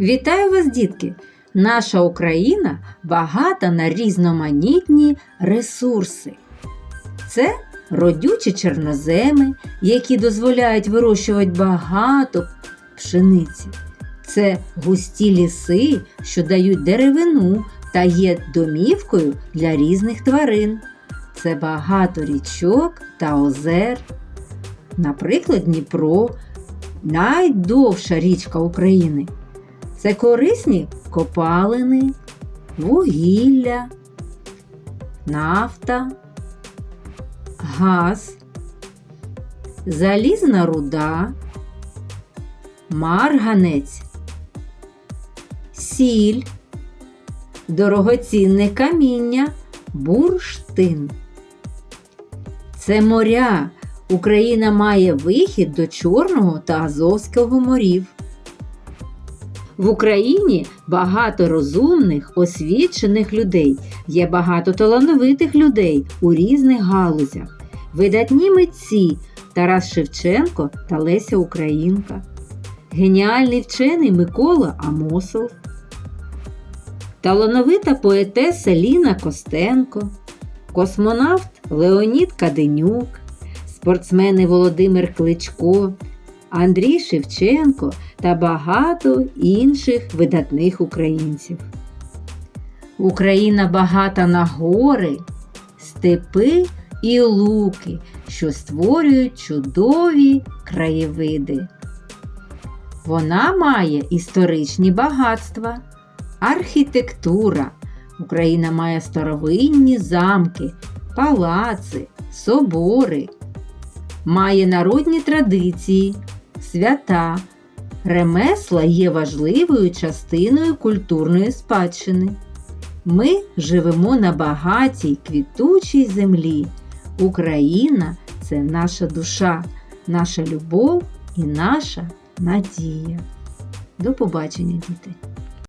Вітаю вас, дітки! Наша Україна багата на різноманітні ресурси. Це родючі чорноземи, які дозволяють вирощувати багато пшениці. Це густі ліси, що дають деревину та є домівкою для різних тварин. Це багато річок та озер. Наприклад, Дніпро найдовша річка України. Це корисні копалини, вугілля, нафта, газ, залізна руда, марганець, сіль, дорогоцінне каміння, бурштин. Це моря. Україна має вихід до Чорного та Азовського морів. В Україні багато розумних, освічених людей, є багато талановитих людей у різних галузях, видатні митці Тарас Шевченко та Леся Українка, геніальний вчений Микола Амосов, талановита поетеса Ліна Костенко, космонавт Леонід Каденюк, спортсмени Володимир Кличко, Андрій Шевченко та багато інших видатних українців. Україна багата на гори, степи і луки, що створюють чудові краєвиди. Вона має історичні багатства, архітектура. Україна має старовинні замки, палаци, собори, має народні традиції, свята. Ремесла є важливою частиною культурної спадщини. Ми живемо на багатій квітучій землі. Україна це наша душа, наша любов і наша надія. До побачення, діти!